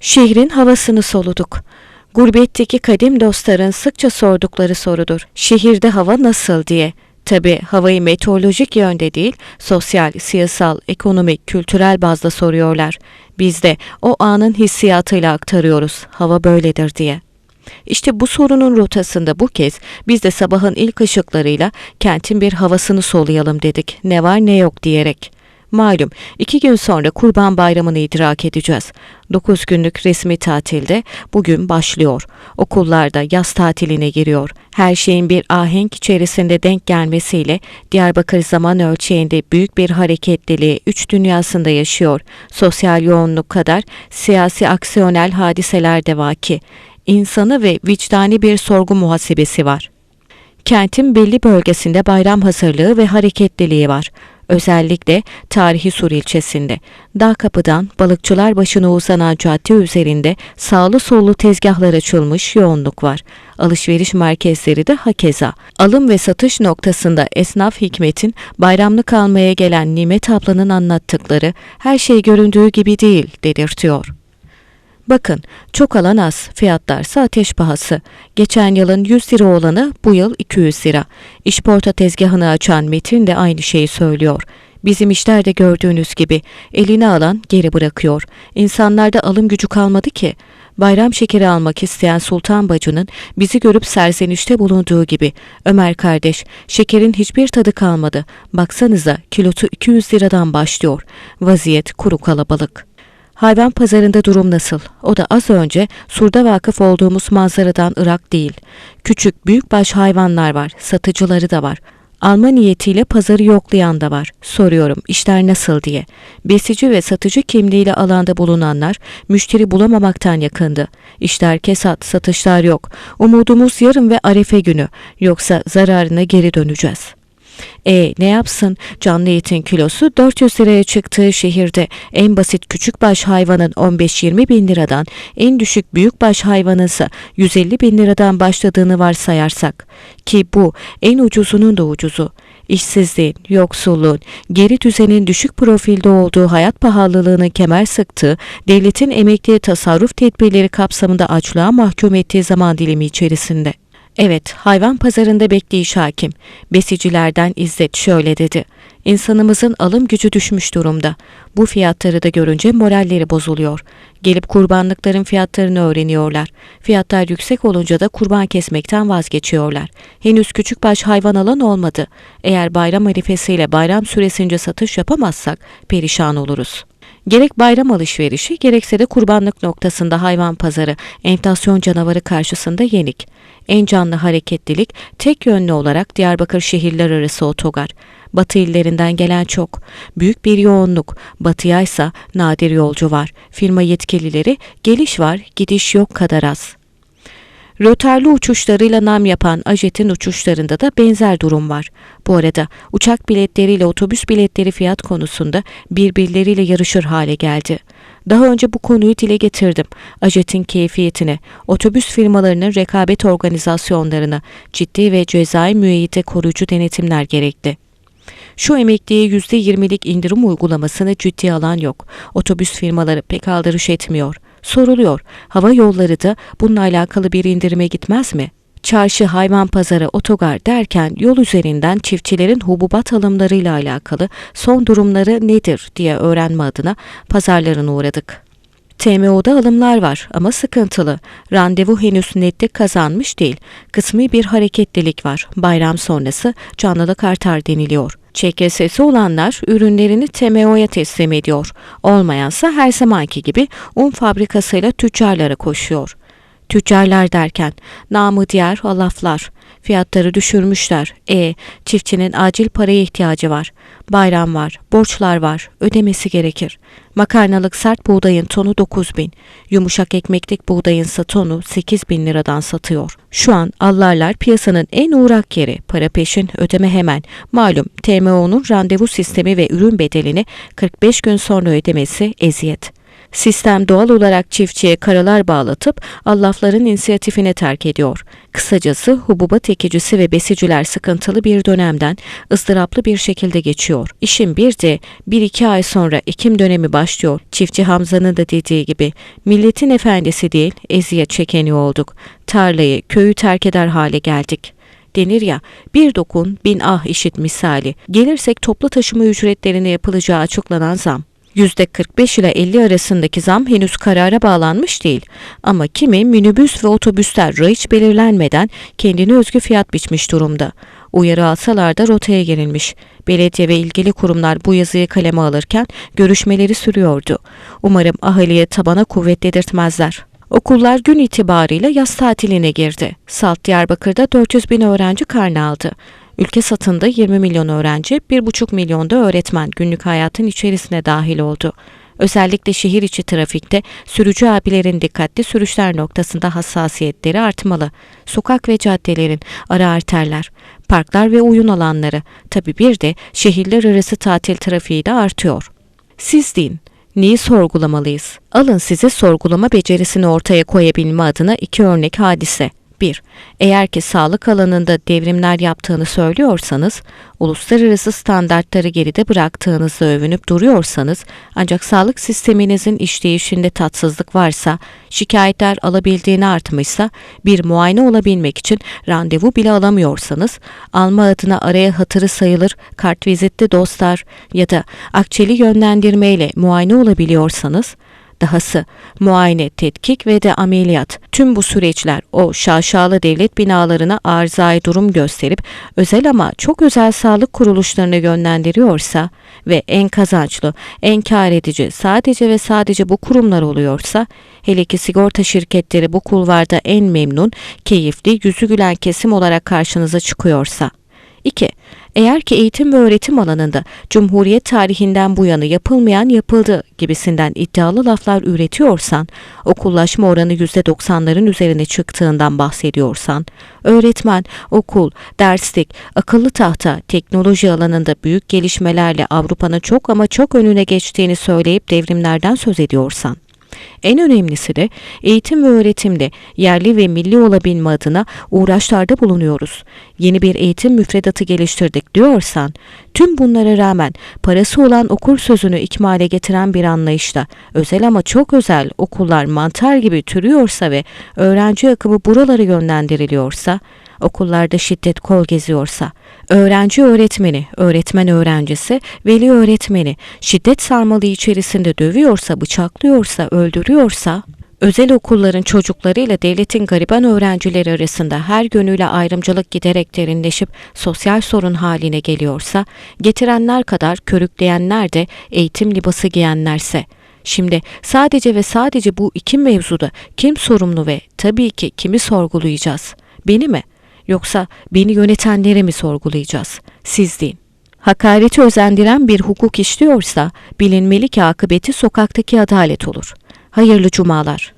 Şehrin havasını soluduk. Gurbetteki kadim dostların sıkça sordukları sorudur. Şehirde hava nasıl diye. Tabi havayı meteorolojik yönde değil, sosyal, siyasal, ekonomik, kültürel bazda soruyorlar. Biz de o anın hissiyatıyla aktarıyoruz. Hava böyledir diye. İşte bu sorunun rotasında bu kez biz de sabahın ilk ışıklarıyla kentin bir havasını soluyalım dedik. Ne var ne yok diyerek. Malum iki gün sonra Kurban Bayramı'nı idrak edeceğiz. 9 günlük resmi tatilde bugün başlıyor. Okullarda yaz tatiline giriyor. Her şeyin bir ahenk içerisinde denk gelmesiyle Diyarbakır zaman ölçeğinde büyük bir hareketliliği üç dünyasında yaşıyor. Sosyal yoğunluk kadar siyasi aksiyonel hadiseler de vaki. İnsanı ve vicdani bir sorgu muhasebesi var. Kentin belli bölgesinde bayram hazırlığı ve hareketliliği var. Özellikle tarihi Sur ilçesinde. Dağ kapıdan balıkçılar başına uzanan cadde üzerinde sağlı sollu tezgahlar açılmış yoğunluk var. Alışveriş merkezleri de hakeza. Alım ve satış noktasında esnaf Hikmet'in bayramlık almaya gelen Nimet ablanın anlattıkları her şey göründüğü gibi değil dedirtiyor. Bakın çok alan az, fiyatlarsa ateş pahası. Geçen yılın 100 lira olanı bu yıl 200 lira. İşporta tezgahını açan Metin de aynı şeyi söylüyor. Bizim işlerde gördüğünüz gibi elini alan geri bırakıyor. İnsanlarda alım gücü kalmadı ki. Bayram şekeri almak isteyen Sultan bacının bizi görüp serzenişte bulunduğu gibi Ömer kardeş şekerin hiçbir tadı kalmadı. Baksanıza kilosu 200 liradan başlıyor. Vaziyet kuru kalabalık. Hayvan pazarında durum nasıl? O da az önce surda vakıf olduğumuz manzaradan ırak değil. Küçük, büyükbaş hayvanlar var, satıcıları da var. Alma niyetiyle pazarı yoklayan da var. Soruyorum işler nasıl diye. Besici ve satıcı kimliğiyle alanda bulunanlar müşteri bulamamaktan yakındı. İşler kesat, satışlar yok. Umudumuz yarın ve arefe günü. Yoksa zararına geri döneceğiz.'' E ne yapsın? Canlı etin kilosu 400 liraya çıktığı şehirde en basit küçükbaş hayvanın 15-20 bin liradan, en düşük büyükbaş hayvanın ise 150 bin liradan başladığını varsayarsak ki bu en ucuzunun da ucuzu. İşsizliğin, yoksulluğun, geri düzenin düşük profilde olduğu hayat pahalılığını kemer sıktığı, devletin emekli tasarruf tedbirleri kapsamında açlığa mahkum ettiği zaman dilimi içerisinde. Evet, hayvan pazarında bekleyiş hakim. Besicilerden İzzet şöyle dedi. İnsanımızın alım gücü düşmüş durumda. Bu fiyatları da görünce moralleri bozuluyor. Gelip kurbanlıkların fiyatlarını öğreniyorlar. Fiyatlar yüksek olunca da kurban kesmekten vazgeçiyorlar. Henüz küçük baş hayvan alan olmadı. Eğer bayram arifesiyle bayram süresince satış yapamazsak perişan oluruz. Gerek bayram alışverişi gerekse de kurbanlık noktasında hayvan pazarı enflasyon canavarı karşısında yenik. En canlı hareketlilik tek yönlü olarak Diyarbakır şehirler arası otogar. Batı illerinden gelen çok. Büyük bir yoğunluk. Batıya ise nadir yolcu var. Firma yetkilileri geliş var, gidiş yok kadar az. Rötarlı uçuşlarıyla nam yapan Ajet'in uçuşlarında da benzer durum var. Bu arada uçak biletleriyle otobüs biletleri fiyat konusunda birbirleriyle yarışır hale geldi. Daha önce bu konuyu dile getirdim. Ajet'in keyfiyetine, otobüs firmalarının rekabet organizasyonlarına ciddi ve cezai müeyyide koruyucu denetimler gerekli. Şu emekliye %20'lik indirim uygulamasını ciddi alan yok. Otobüs firmaları pek aldırış etmiyor. Soruluyor, hava yolları da bununla alakalı bir indirime gitmez mi? Çarşı, hayvan pazarı, otogar derken yol üzerinden çiftçilerin hububat alımlarıyla alakalı son durumları nedir diye öğrenme adına pazarlarına uğradık. TMO'da alımlar var ama sıkıntılı. Randevu henüz netlik kazanmış değil. Kısmi bir hareketlilik var. Bayram sonrası canlılık artar deniliyor. ÇKS'si olanlar ürünlerini TMO'ya teslim ediyor. Olmayansa her zamanki gibi un fabrikasıyla tüccarlara koşuyor. Tüccarlar derken namı diğer alaflar. Fiyatları düşürmüşler. E, çiftçinin acil paraya ihtiyacı var. Bayram var, borçlar var, ödemesi gerekir. Makarnalık sert buğdayın tonu 9 bin. Yumuşak ekmeklik buğdayın tonu 8 bin liradan satıyor. Şu an allarlar piyasanın en uğrak yeri. Para peşin, ödeme hemen. Malum TMO'nun randevu sistemi ve ürün bedelini 45 gün sonra ödemesi eziyet. Sistem doğal olarak çiftçiye karalar bağlatıp allafların inisiyatifine terk ediyor. Kısacası hububat ekicisi ve besiciler sıkıntılı bir dönemden ızdıraplı bir şekilde geçiyor. İşin bir de bir iki ay sonra ekim dönemi başlıyor. Çiftçi Hamza'nın da dediği gibi milletin efendisi değil eziyet çekeni olduk. Tarlayı, köyü terk eder hale geldik denir ya bir dokun bin ah işit misali. Gelirsek toplu taşıma ücretlerine yapılacağı açıklanan zam. %45 ile 50 arasındaki zam henüz karara bağlanmış değil. Ama kimi minibüs ve otobüsler hiç belirlenmeden kendine özgü fiyat biçmiş durumda. Uyarı alsalar da rotaya girilmiş. Belediye ve ilgili kurumlar bu yazıyı kaleme alırken görüşmeleri sürüyordu. Umarım ahaliye tabana kuvvet dedirtmezler. Okullar gün itibarıyla yaz tatiline girdi. Salt Diyarbakır'da 400 bin öğrenci karne aldı. Ülke satında 20 milyon öğrenci, 1,5 milyon da öğretmen günlük hayatın içerisine dahil oldu. Özellikle şehir içi trafikte sürücü abilerin dikkatli sürüşler noktasında hassasiyetleri artmalı. Sokak ve caddelerin, ara arterler, parklar ve oyun alanları, tabi bir de şehirler arası tatil trafiği de artıyor. Siz deyin, Neyi sorgulamalıyız? Alın size sorgulama becerisini ortaya koyabilme adına iki örnek hadise. 1. Eğer ki sağlık alanında devrimler yaptığını söylüyorsanız, uluslararası standartları geride bıraktığınızı övünüp duruyorsanız, ancak sağlık sisteminizin işleyişinde tatsızlık varsa, şikayetler alabildiğini artmışsa, bir muayene olabilmek için randevu bile alamıyorsanız, alma adına araya hatırı sayılır kartvizitli dostlar ya da akçeli yönlendirmeyle muayene olabiliyorsanız, Dahası muayene, tetkik ve de ameliyat tüm bu süreçler o şaşalı devlet binalarına arızai durum gösterip özel ama çok özel sağlık kuruluşlarına yönlendiriyorsa ve en kazançlı, en kar edici sadece ve sadece bu kurumlar oluyorsa hele ki sigorta şirketleri bu kulvarda en memnun, keyifli, yüzü gülen kesim olarak karşınıza çıkıyorsa 2. Eğer ki eğitim ve öğretim alanında Cumhuriyet tarihinden bu yana yapılmayan yapıldı gibisinden iddialı laflar üretiyorsan, okullaşma oranı %90'ların üzerine çıktığından bahsediyorsan, öğretmen, okul, derslik, akıllı tahta, teknoloji alanında büyük gelişmelerle Avrupa'nın çok ama çok önüne geçtiğini söyleyip devrimlerden söz ediyorsan, en önemlisi de eğitim ve öğretimde yerli ve milli olabilme adına uğraşlarda bulunuyoruz. Yeni bir eğitim müfredatı geliştirdik diyorsan, tüm bunlara rağmen parası olan okur sözünü ikmale getiren bir anlayışla özel ama çok özel okullar mantar gibi türüyorsa ve öğrenci akımı buralara yönlendiriliyorsa, okullarda şiddet kol geziyorsa, öğrenci öğretmeni, öğretmen öğrencisi, veli öğretmeni şiddet sarmalı içerisinde dövüyorsa, bıçaklıyorsa, öldürüyorsa, özel okulların çocuklarıyla devletin gariban öğrencileri arasında her yönüyle ayrımcılık giderek derinleşip sosyal sorun haline geliyorsa, getirenler kadar körükleyenler de eğitim libası giyenlerse, Şimdi sadece ve sadece bu iki mevzuda kim sorumlu ve tabii ki kimi sorgulayacağız? Beni mi? Yoksa beni yönetenleri mi sorgulayacağız? Siz deyin. Hakareti özendiren bir hukuk işliyorsa bilinmeli ki akıbeti sokaktaki adalet olur. Hayırlı cumalar.